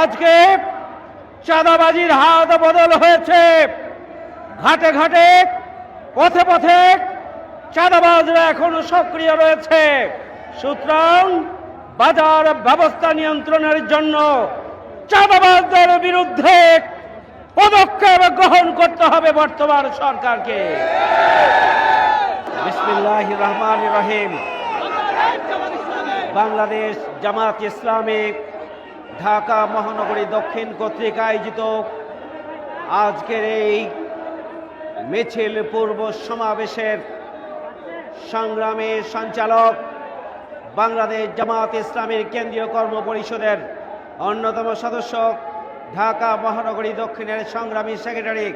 আজকে চাঁদাবাজির হাত বদল হয়েছে। ঘাটে ঘাটে, পথে পথে চাঁদাবাজরা এখনও সক্রিয় রয়েছে। সুতরাং বাজার ব্যবস্থা নিয়ন্ত্রণের জন্য চাঁদাবাজদের বিরুদ্ধে পদক্ষেপ গ্রহণ করতে হবে বর্তমান সরকারকে। বিসমিল্লাহ রহমান রহিম। বাংলাদেশ জামাত ইসলামী ঢাকা মহানগরী দক্ষিণ কর্তৃক আয়োজিত আজকের এই মিছিল পূর্ব সমাবেশের সংগ্রামী সঞ্চালক বাংলাদেশ জামাত ইসলামের কেন্দ্রীয় কর্ম পরিষদের অন্যতম সদস্য ঢাকা মহানগরী দক্ষিণের সংগ্রামী সেক্রেটারি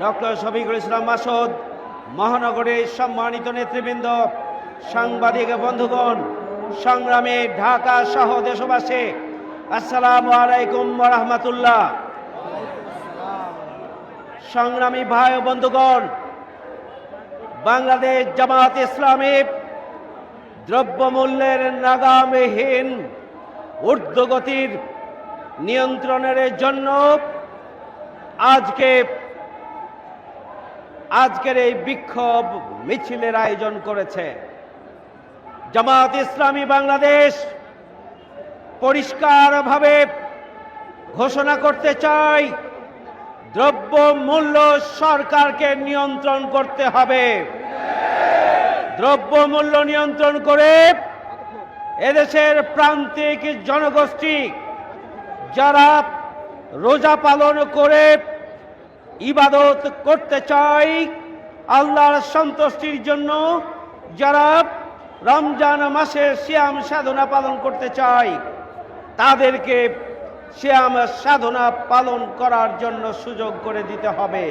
ডক্টর শফিকুল ইসলাম মাসুদ, মহানগরীর সম্মানিত নেতৃবৃন্দ, সাংবাদিক বন্ধুগণ, সংগ্রামে ঢাকা সহ দেশবাসী আসসালামু আলাইকুম রহমতুল্লাহ। সংগ্রামী ভাই ও বন্ধুগণ, বাংলাদেশ জামাত ইসলামী দ্রব্যমূল্যের নাগামহীন ঊর্ধ্বগতির নিয়ন্ত্রণের জন্য আজকে, আজকের এই বিক্ষোভ মিছিলের আয়োজন করেছে। জামাত ইসলামী বাংলাদেশ পরিষ্কারভাবে ঘোষণা করতে চাই, দ্রব্য মূল্য সরকারকে নিয়ন্ত্রণ করতে হবে। দ্রব্য মূল্য নিয়ন্ত্রণ করে এদেশের প্রান্তিক জনগোষ্ঠী যারা রোজা পালন করে ইবাদত করতে চাই, আল্লাহর সন্তুষ্টির জন্য যারা রমজান মাসে শ্যাম সাধনা পালন করতে চাই তাদেরকে সে আমার সাধনা পালন করার জন্য সুযোগ করে দিতে হবে।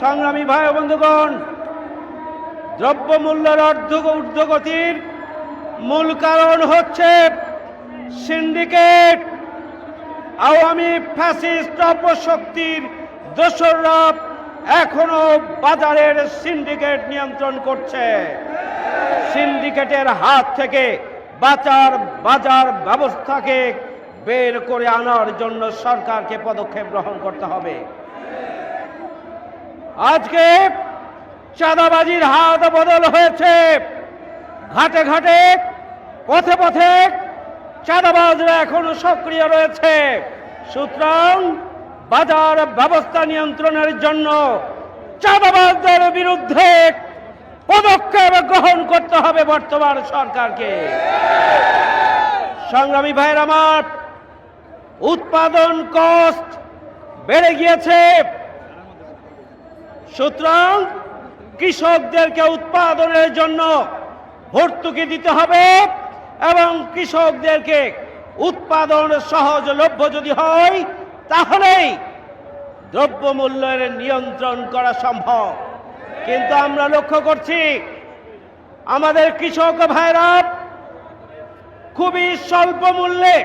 সংগ্রামী ভাই বন্ধুগণ, দ্রব্যমূল্যের অর্ধ ঊর্ধ্বগতির মূল কারণ হচ্ছে সিন্ডিকেট। আওয়ামী ফ্যাসিস্ট অপশক্তির দোসররা এখনও বাজারের সিন্ডিকেট নিয়ন্ত্রণ করছে। সিন্ডিকেটের হাত থেকে বাজার বাজার ব্যবস্থাকে বের করে আনার জন্য সরকারকে পদক্ষেপ গ্রহণ করতে হবে। আজকে চাঁদাবাজির হাত বদল হয়েছে। ঘাটে ঘাটে, পথে পথে চাঁদাবাজরা এখনও সক্রিয় রয়েছে। সুতরাং বাজার ব্যবস্থা নিয়ন্ত্রণের জন্য চাঁদাবাজদের বিরুদ্ধে পদক্ষেপ গ্রহণ করতে হবে বর্তমান সরকারকে। সংগ্রামী ভাইয়ের আমার, উৎপাদন কস্ট বেড়ে গিয়েছে। সুতরাং কৃষকদেরকে উৎপাদনের জন্য ভর্তুকি দিতে হবে এবং কৃষকদেরকে উৎপাদন সহজলভ্য যদি হয়, তাহলেই দ্রব্যমূল্যের নিয়ন্ত্রণ করা সম্ভব। কিন্তু আমরা লক্ষ্য করছি, আমাদের কৃষক ভাইরা খুবই স্বল্প মূল্যে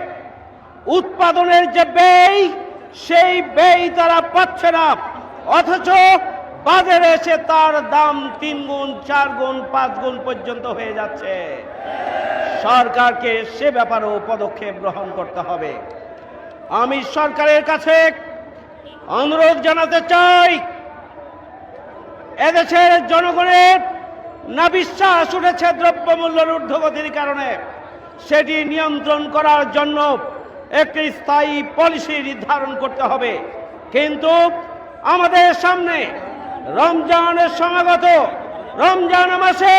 উৎপাদনের যে ব্যয়, সেই ব্যয় তারা পাচ্ছে না। অথচ বাজারে এসে তার দাম তিন গুণ, চার গুণ, পাঁচ গুণ পর্যন্ত হয়ে যাচ্ছে। সরকারকে সে ব্যাপারেও পদক্ষেপ গ্রহণ করতে হবে। আমি সরকারের কাছে অনুরোধ জানাতে চাই এদেশের জনগণের না বিশ্বাস উঠেছে দ্রব্যমূল্যের ঊর্ধ্বগতির কারণে। সেটি নিয়ন্ত্রণ করার জন্য একটি স্থায়ী পলিসি নির্ধারণ করতে হবে। কিন্তু আমাদের সামনে রমজানের সমাগত, রমজান মাসে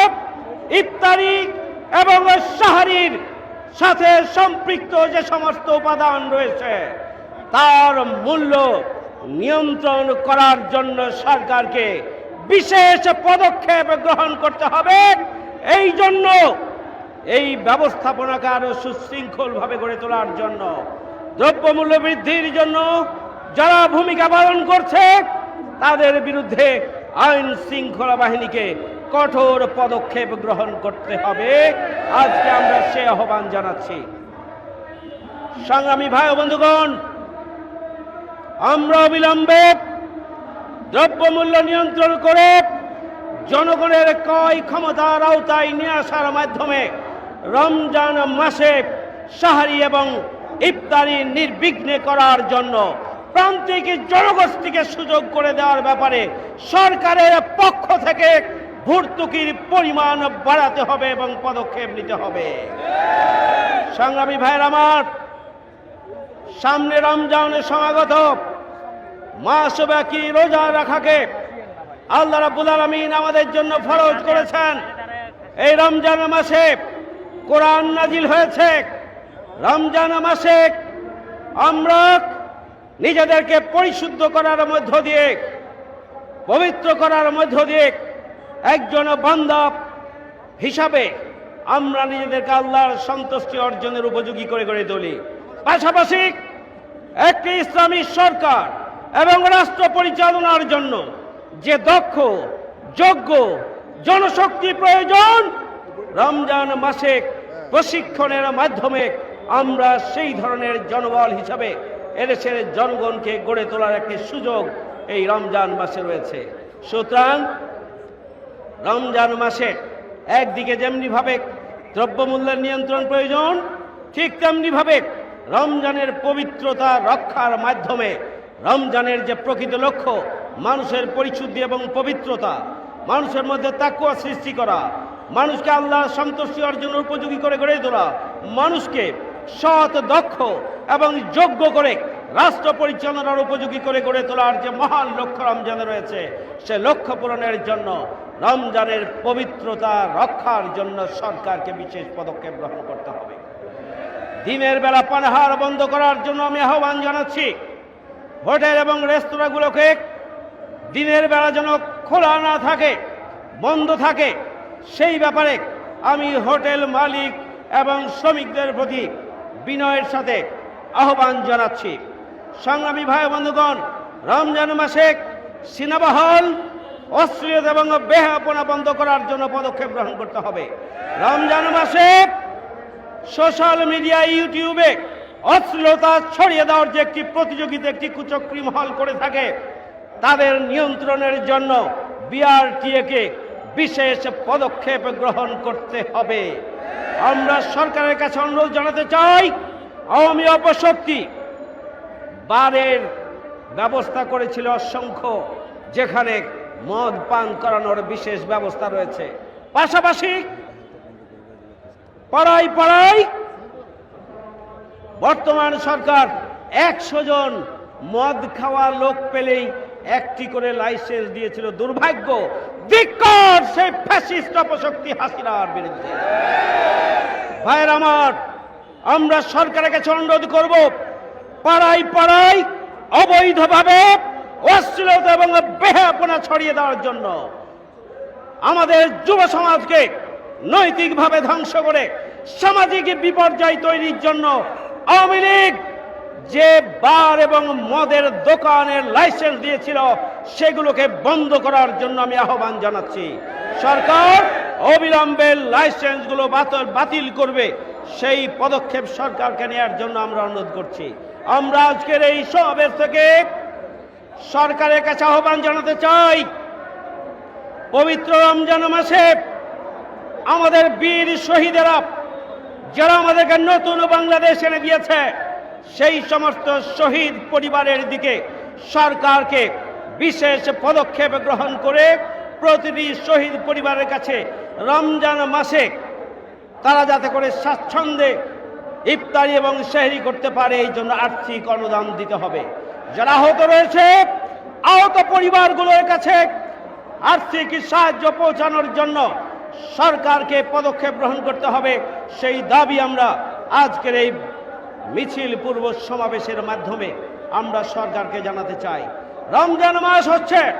ইফতারি এবং সাহারির সাথে সম্পৃক্ত যে সমস্ত উপাদান রয়েছে, তার মূল্য নিয়ন্ত্রণ করার জন্য সরকারকে বিশেষ পদক্ষেপ গ্রহণ করতে হবে। এই জন্য এই ব্যবস্থাপনাকে আরও সুশৃঙ্খলভাবে গড়ে তোলার জন্য, দ্রব্যমূল্য বৃদ্ধির জন্য যারা ভূমিকা পালন করছে, তাদের বিরুদ্ধে আইন শৃঙ্খলা বাহিনীকে কঠোর পদক্ষেপ গ্রহণ করতে হবে। আজকে আমরা সে আহ্বান জানাচ্ছি। সংগ্রামী ভাই বন্ধুগণ, আমরা অবিলম্বে দ্রব্যমূল্য নিয়ন্ত্রণ করে জনগণের কয় ক্ষমতার আওতায় নিয়ে আসার মাধ্যমে রমজান মাসে সাহারি এবং ইফতারি নির্বিঘ্নে করার জন্য প্রান্তিক জনগোষ্ঠীকে সুযোগ করে দেওয়ার ব্যাপারে সরকারের পক্ষ থেকে ভর্তুকির পরিমাণ বাড়াতে হবে এবং পদক্ষেপ নিতে হবে। সংগ্রামী ভাইয়ের আমার, সামনে রমজানের সমাগত। মাসব্যাপী রোজা রাখাকে? আল্লাহ রাব্বুল আলামিন আমাদের জন্য ফরজ করেছেন। এই রমজান মাসে কোরআন নাজিল হয়েছে। রমজান মাসে আমরা নিজেদেরকে পরিশুদ্ধ করার মধ্য দিয়ে, পবিত্র করার মধ্য দিয়ে একজন বান্ধব হিসাবে আমরা নিজেদেরকে আল্লাহর সন্তুষ্টি অর্জনের উপযোগী করে গড়ে তুলি। পাশাপাশি একটি ইসলামী সরকার এবং রাষ্ট্র পরিচালনার জন্য যে দক্ষ, যোগ্য জনশক্তি প্রয়োজন, রমজান মাসে প্রশিক্ষণের মাধ্যমে আমরা সেই ধরনের জনবল হিসাবে এদেশের জনগণকে গড়ে তোলার একটি সুযোগ এই রমজান মাসে রয়েছে। সুতরাং রমজান মাসে একদিকে যেমনিভাবে দ্রব্যমূল্যের নিয়ন্ত্রণ প্রয়োজন, ঠিক তেমনিভাবে রমজানের পবিত্রতা রক্ষার মাধ্যমে রমজানের যে প্রকৃত লক্ষ্য, মানুষের পরিশুদ্ধি এবং পবিত্রতা, মানুষের মধ্যে তাকুয়া সৃষ্টি করা, মানুষকে আল্লাহ সন্তুষ্টি অর্জনের উপযোগী করে গড়ে তোলা, মানুষকে সৎ, দক্ষ এবং যোগ্য করে রাষ্ট্র পরিচালনার উপযোগী করে গড়ে তোলার যে মহান লক্ষ্য রমজানে রয়েছে, সে লক্ষ্য পূরণের জন্য রমজানের পবিত্রতা রক্ষার জন্য সরকারকে বিশেষ পদক্ষেপ গ্রহণ করতে হবে। দিনের বেলা পানাহার বন্ধ করার জন্য আমি আহ্বান জানাচ্ছি। হোটেল এবং রেস্তোরাঁগুলোকে দিনের বেলা যেন খোলা না থাকে, বন্ধ থাকে, সেই ব্যাপারে আমি হোটেল মালিক এবং শ্রমিকদের প্রতি বিনয়ের সাথে আহ্বান জানাচ্ছি। সংগ্রামী ভাই বন্ধুগণ, রমজান মাসে সিনেমা হল অশ্লীলতা এবং বেহাপনা বন্ধ করার জন্য পদক্ষেপ গ্রহণ করতে হবে। রমজান মাসে সোশ্যাল মিডিয়া, ইউটিউবে অশ্লীলতা ছড়িয়ে দেওয়ার যে একটি প্রতিযোগিতা, একটি কুচক্রি মহল করে থাকে, তাদের নিয়ন্ত্রণের জন্য বিআরটিএকে বিশেষ পদক্ষেপ গ্রহণ করতে হবে। আমরা সরকারের কাছে অনুরোধ জানাতে চাই, আওয়ামী অপশক্তি বারের ব্যবস্থা করেছিল অসংখ্য, যেখানে মদ পান করানোর বিশেষ ব্যবস্থা রয়েছে। পাশাপাশি পাড়ায় পাড়ায় বর্তমান সরকার একশো জন মদ খাওয়া লোক পেলেই একটি করে লাইসেন্স দিয়েছিল দুর্ভাগ্য। ধিক্কার সেই ফ্যাসিস্ট অপশক্তি হাসিনার বিরুদ্ধে। ভাইয়ের আমার, আমরা সরকারের কাছে অনুরোধ করব, পাড়ায় পাড়ায় অবৈধভাবে অশ্লীলতা এবং বেহাপনা ছড়িয়ে দেওয়ার জন্য আমাদের যুব সমাজকে নৈতিকভাবে ধ্বংস করে সামাজিক বিপর্যয় তৈরির জন্য আওয়ামী লীগ যে বার এবং মদের দোকানের লাইসেন্স দিয়েছিল, সেগুলোকে বন্ধ করার জন্য আমি আহ্বান জানাচ্ছি। সরকার অবিলম্বে লাইসেন্সগুলো বাতিল বাতিল করবে। সেই পদক্ষেপ সরকারকে নেওয়ার জন্য আমরা অনুরোধ করছি। আমরা আজকের এই সমাবেশ থেকে সরকারের কাছে আহ্বান জানাতে চাই, পবিত্র রমজান মাসে আমাদের বীর শহীদেরা যারা আমাদেরকে নতুন বাংলাদেশ এনে দিয়েছে, সেই সমস্ত শহীদ পরিবারের দিকে সরকারকে বিশেষ পদক্ষেপ গ্রহণ করে প্রতিটি শহীদ পরিবারের কাছে রমজান মাসে তারা যাতে করে স্বাচ্ছন্দ্যে ইফতারি এবং সেহরি করতে পারে, এই জন্য আর্থিক অনুদান দিতে হবে। যারা আহত রয়েছে, আহত পরিবারগুলোর কাছে আর্থিক সাহায্য পৌঁছানোর জন্য সরকারকে পদক্ষেপ গ্রহণ করতে হবে, সেই দাবি আমরা আজকের এই মিছিল পূর্ব সমাবেশের মাধ্যমে আমরা সরকারকে জানাতে চাই। রমজান মাস হচ্ছে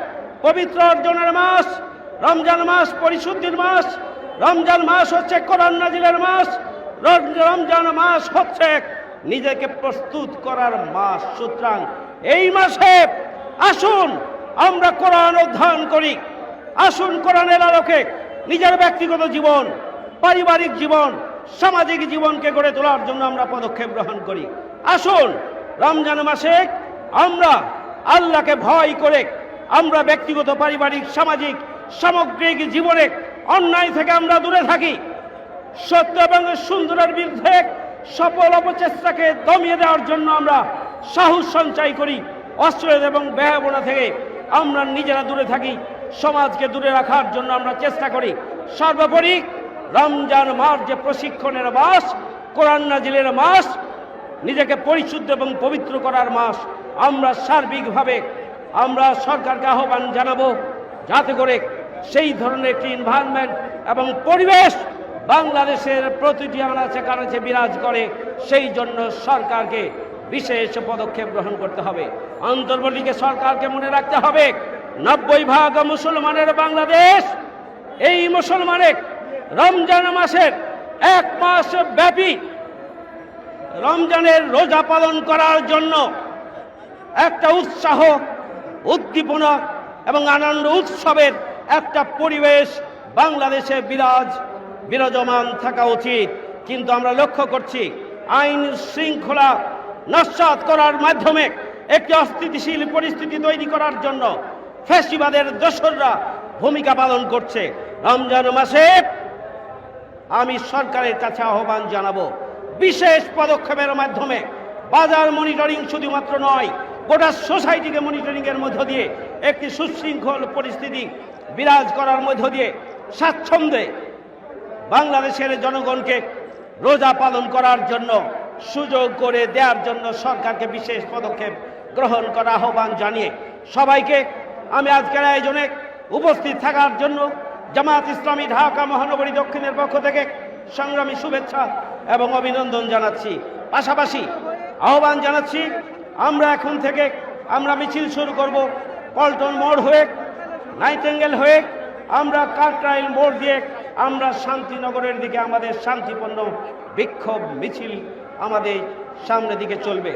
পবিত্র অর্জনের মাস, রমজান মাস পরিশুদ্ধির মাস, রমজান মাস হচ্ছে কোরআন নাজিলের মাস রম- রমজান মাস হচ্ছে নিজেকে প্রস্তুত করার মাস। সুতরাং এই মাসে আসুন, আমরা কোরআন অধ্যয়ন করি, আসুন কোরআনের আলোকে নিজের ব্যক্তিগত জীবন, পারিবারিক জীবন, সামাজিক জীবনকে গড়ে তোলার জন্য আমরা পদক্ষেপ গ্রহণ করি। আসুন, রমজান মাসে আমরা আল্লাহকে ভয় করে আমরা ব্যক্তিগত, পারিবারিক, সামাজিক, সামগ্রিক জীবনে অন্যায় থেকে আমরা দূরে থাকি। সত্য এবং সুন্দরের বিরুদ্ধে সফল অপচেষ্টাকে দমিয়ে দেওয়ার জন্য আমরা সাহস সঞ্চয় করি। অস্ত্র এবং ব্যয়বনা থেকে আমরা নিজেরা দূরে থাকি। সমাজকে দূরে রাখার জন্য আমরা চেষ্টা করি। সর্বোপরি রমজান মাস যে প্রশিক্ষণের মাস, কোরআন নাজিলের মাস, নিজেকে পরিশুদ্ধ এবং পবিত্র করার মাস, আমরা সার্বিকভাবে আমরা সরকারকে আহ্বান জানাব যাতে করে সেই ধরনের একটি এনভায়রনমেন্ট এবং পরিবেশ বাংলাদেশের প্রতিটি আনাচে কানাচে বিরাজ করে, সেই জন্য সরকারকে বিশেষ পদক্ষেপ গ্রহণ করতে হবে। অন্তর্বর্তীকে সরকারকে মনে রাখতে হবে নব্বই ভাগ মুসলমানের বাংলাদেশ। এই মুসলমানের রমজান মাসের এক মাস ব্যাপী রমজানের রোজা পালন করার জন্য একটা উৎসাহ, উদ্দীপনা এবং আনন্দ উৎসবের একটা পরিবেশ বাংলাদেশে বিরাজ, বিরাজমান থাকা উচিত। কিন্তু আমরা লক্ষ্য করছি, আইন শৃঙ্খলা নস্বাত করার মাধ্যমে একটি অস্থিতিশীল পরিস্থিতি তৈরি করার জন্য ফ্যাসিবাদের দোসররা ভূমিকা পালন করছে। রমজান মাসে আমি সরকারের কাছে আহ্বান জানাব, বিশেষ পদক্ষেপের মাধ্যমে। বাজার মনিটরিং শুধুমাত্র নয়, গোটা সোসাইটিকে মনিটরিং এর মধ্য দিয়ে একটি সুশৃঙ্খল পরিস্থিতি বিরাজ করার মধ্য দিয়ে স্বাচ্ছন্দ্যে বাংলাদেশের জনগণকে রোজা পালন করার জন্য, সুযোগ করে দেওয়ার জন্য সরকারকে বিশেষ পদক্ষেপ গ্রহণ করা আহ্বান জানিয়ে সবাইকে আমি আজকের আয়োজনে উপস্থিত থাকার জন্য জামাত ইসলামী ঢাকা মহানগরী দক্ষিণের পক্ষ থেকে সংগ্রামী শুভেচ্ছা এবং অভিনন্দন জানাচ্ছি। পাশাপাশি আহ্বান জানাচ্ছি, আমরা এখন থেকে আমরা মিছিল শুরু করব, পল্টন মোড় হয়ে, নাইটেঙ্গেল হয়ে, আমরা কাকরাইল মোড় দিয়ে আমরা শান্তিনগরের দিকে আমাদের শান্তিপূর্ণ বিক্ষোভ মিছিল আমাদের সামনের দিকে চলবে।